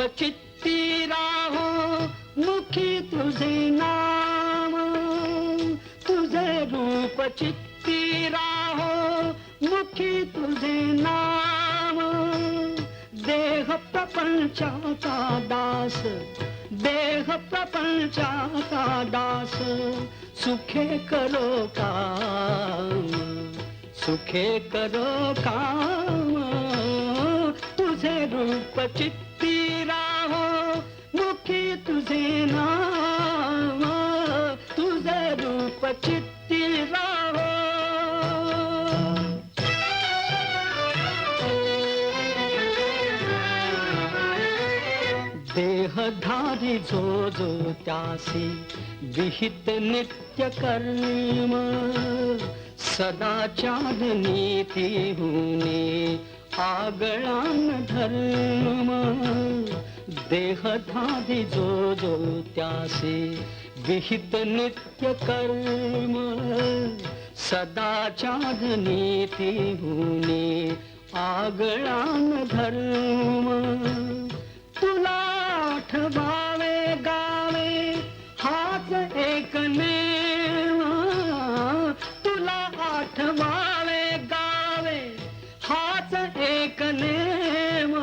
पचित्ती राहो, मुखी तुझे नाम। तुझे रूप चित्ती राहो, मुखी तुझे नाम। देह प्रपंचाता दास, देह प्रपंचाता दास, सुखे करो काम। सुखे करो काम। तुझे रूप चित्त धारी जो जो त्यासी विहित नित्य कर्म. सदाचार नीती हुने आगळान धर्म. देहधारी जो जो त्यासी विहित नित्य कर्म. सदाचार नीती हुने आगळान धर्म. आठवावे गावे हाच एक नेम तुला आठवावे गावे हाच एक नेम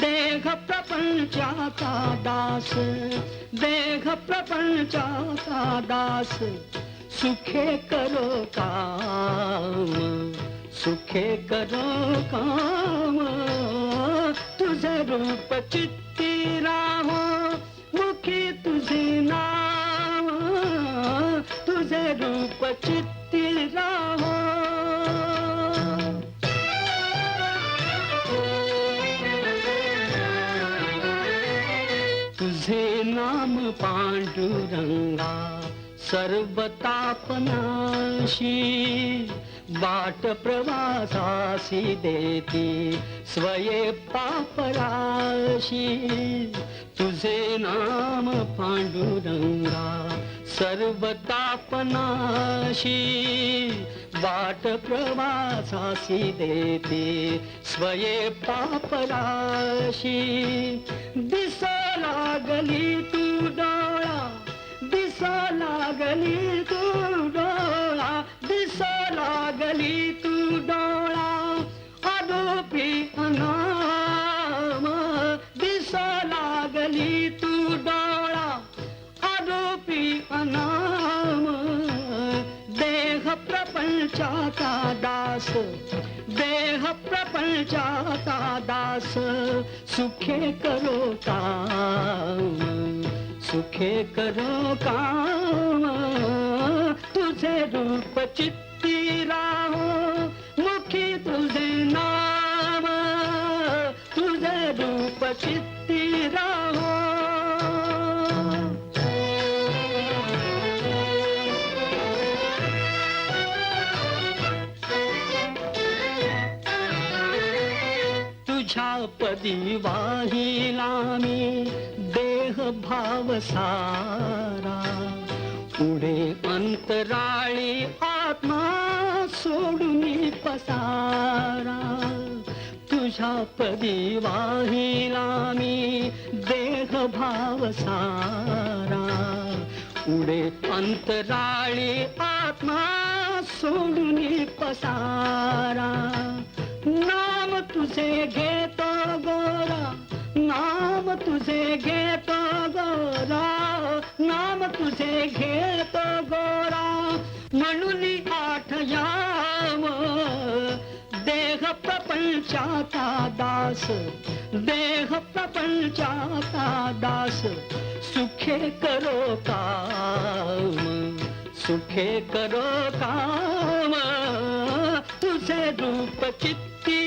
देह प्रपंचाचा दास देह प्रपंचाचा दास, सुखे करो काम, सुखे करो काम। तुझे रूप चित्ती राहो मुखी तुझे नाम तुझे रूप चित्ती राहो। तुझे नाम पांडुरंगा सर्व बाट प्रवासासी देती स्वये पापराशी। तुझे नाम पांडुरंगा सर्व तापनाशी वाट प्रवासासी देते स्वये पापराशी। दिस लागली तू डोळा दिस लागली प्रपंचाचा दास, देह प्रपंचाचा दास, सुखे करो काम, सुखे करो काम, तुझे रूप चित्ती राहो, मुखी तुझे नाम, तुझे रूप चित्ती राहो। छापदी वाहिला मी देह भाव सारा पुढे अंतराळी आत्मा सोडून पसारा। तुझ्या पदी वाहिला मी देह भाव सारा उडे अंतराळी आत्मा सोडून पसारा। गोरा म्हणून आठ याम। देह प्रपंचाचा दास, देह प्रपंचाचा दास, सुखे करो काम, सुखे करो काम। तुझे रूप चित्ती